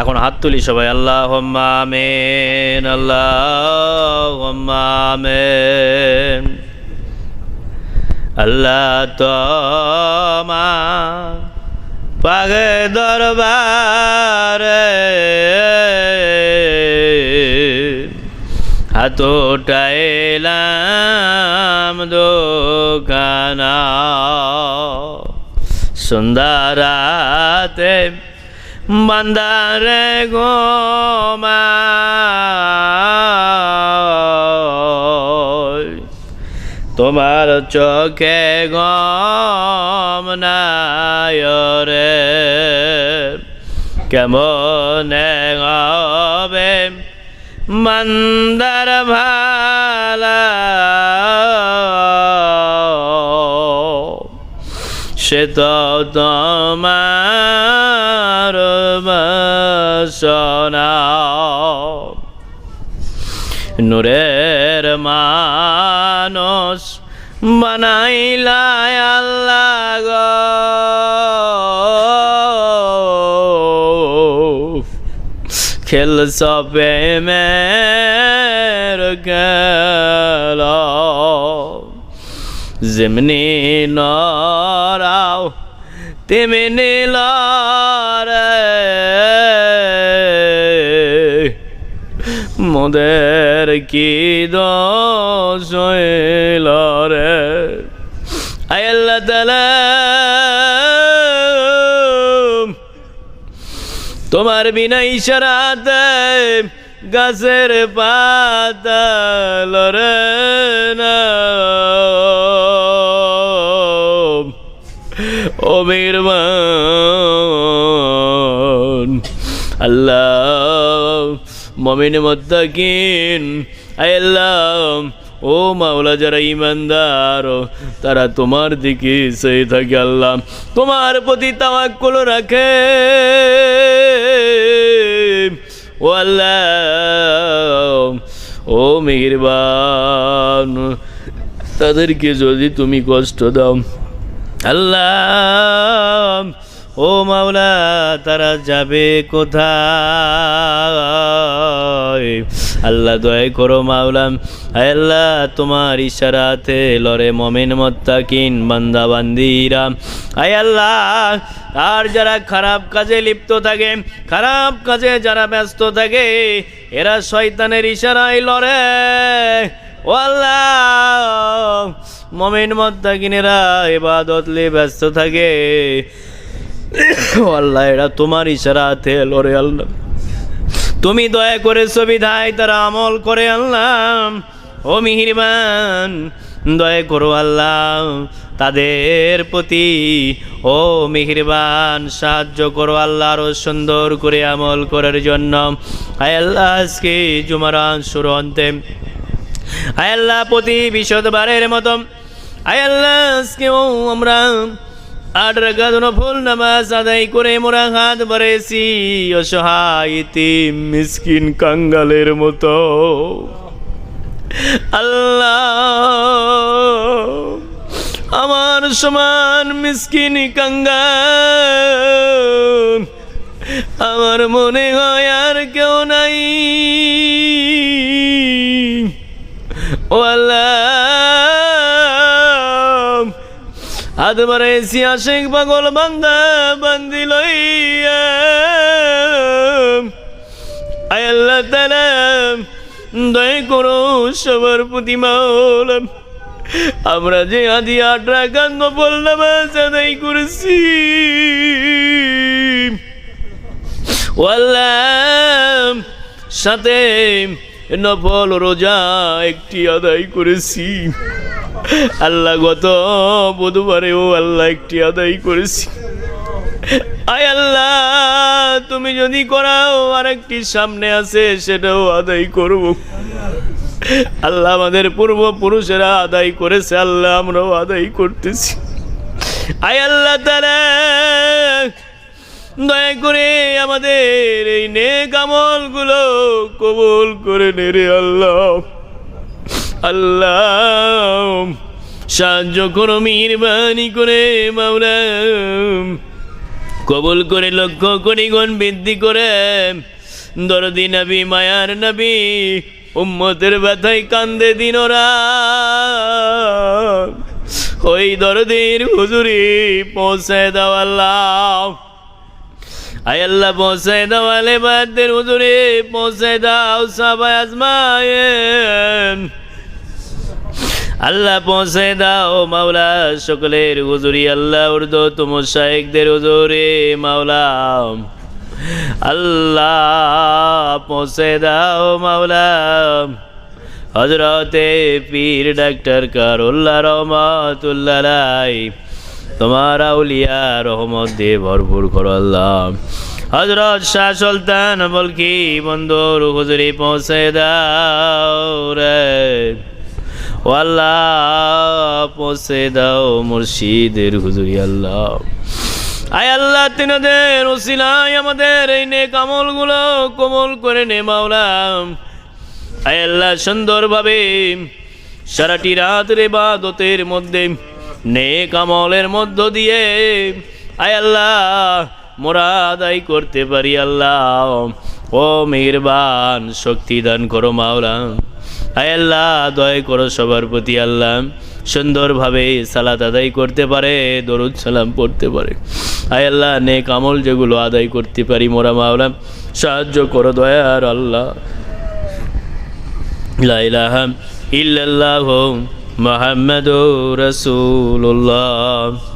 এখন হাত তুলি সবাই আল্লাহ আমেন আল্লাহ আমেন। আল্লাহ তোমা পাগে দরবারে। হাতোটাইলাম দোকানা সুন্দরাতে বান্দারে গোমা তোমার চোখে গম রে। কেমন হবে মন্দার ভালা সে তোমার নূরের মানুষ বানাইলাই আল্লাহ গো। খেল সবে মের গেল যেমনি নরাও তেমনি লরে মোদের কি হইল রে? আল্লাহ তালা তোমার বিনা ইশারাতে গাছের পাতা লরে না। বীরমান আল্লাহ, মমিন মদ্দাকিন আল্লাহ, ও মাওলা যারা ইমানদার তারা তোমার দিকে সেই থাকে আল্লাহ। তোমার প্রতি তাওয়াক্কুল রাখে। ও আল্লাহ, ও মেহেরবান, তাদেরকে যদি তুমি কষ্ট দাও। আল্লাহ ও মাওলা, তারা যাবে কোথায়? আল্লাহ দয়া করো মাওলাম আল্লাহ, তোমার ইশারাতে লরে মমিন মত্তাকিন, বান্দা বান্দিরা। আয় আল্লাহ, আর যারা খারাপ কাজে লিপ্ত থাকে, খারাপ কাজে যারা ব্যস্ত থাকে, এরা শয়তানের ইশারায় লড়ে। ও আল্লাহ মমিন মদ্দাকিনেরা এবাদতলে ব্যস্ত থাকে। আল্লাহ, এরা তোমার ইশারাতে লড়ে আল্লাহ। তুমি দয়া করে সুবিধায় তারা আমল করে আল্লাহ। ও মিহিরবান, দয়া করো আল্লাহ, তাদের প্রতি ও মিহিরবান, সাহায্য করো আল্লাহ, আরও সুন্দর করে আমল করার জন্য। আল্লাহ, আজকে জুমারান শুরু অন্তে। আয় আল্লাহ, প্রতি বিশদবারের মতো আয় আল্লাহ, আজকেও আমরা আট রাখাত নফল নামাজ আদায় করে মোরা হাত বাড়েছি অসহায় মিসকিন কাঙ্গালের মতো। আল্লাহ, আমার সমান মিসকিন কাঙ্গাল। আমার মনে হয় আর কেউ নাই। হাত বাড়াইছি আশেক পাগল বান্দা বান্দি লইয়া। আয় আল্লাহ করো সবার প্রতি মাওল। আমরা যে আদি আট রাখান নফল নামাজ আদায় করেছি। সাথে নফল রোজা একটি আদায় করেছি। আল্লাহ গত বুধবারে ও আল্লাহ একটি আদায় করেছি। আয় আল্লাহ, তুমি যদি করাও আরেকটি সামনে আছে, সেটাও আদায় করব। আল্লাহ আমাদের পূর্বপুরুষেরা আদায় করেছে, আল্লাহ আমরাও আদায় করতেছি। আয় আল্লাহ তারা দয়া করে আমাদের এই নেক আমলগুলো কবুল করে নে রে আল্লাহ। আল্লাহ, সাহায্য করো মেহরবানি করে মাওলা। কবুল করে লক্ষ কোটি গুণ বৃদ্ধি করে দরদি নবী, মায়ার নবী, উম্মতের ব্যথায় কান্দে দিনরা ওই দরদির হুজুরি পৌঁছে দাও আল্লাহ। আয় আল্লাহ পৌঁছে দাও আলে বাদের হুজুরি পৌঁছে দাও সবাই আজমায়েন আল্লাহ পৌঁছে দাও মাওলা সকলের হুজুরি, আল্লাহ উর্দু তুম শাহেকদের হুজুরি, মাওলা। আল্লাহ পৌঁছে দাও মাওলা। হজরতে পীর ডাক্তার কারুল্লাহ রহমতুল্লাহ তোমার আউলিয়া রহমত দিয়ে ভরপুর করো আল্লাহ। হজরত শাহ সুলতান বলকি বন্ধুর হুজুরি পৌঁছে দাও রে। আল্লাহ, পৌঁছে দাও মুর্শিদের হুজুরি আল্লাহ। আয় আল্লাহ, তিনাদের ওসিলাই আমাদের এই নেক আমলগুলো কোমল করে নে মাওলাম আয় আল্লাহ, সুন্দরভাবে সারাটি রাত রে বাদতের মধ্যে নেক আমলের মধ্য দিয়ে আয় আল্লাহ, মোরা আদায় করতে পারি আল্লাহ। ও মেহরবান, শক্তি দান করো মাওলা। আয় আল্লাহ, দয় করো সবার প্রতি আল্লাহ। সুন্দরভাবে সালাত আদায় করতে পারে, দরুদ সালাম পড়তে পারে। আয় আল্লাহ, নেক আমল যেগুলো আদায় করতে পারি মোরা মাওলা, সাহায্য করো দয়ার আল্লাহ। লা ইলাহা محمد رسول الله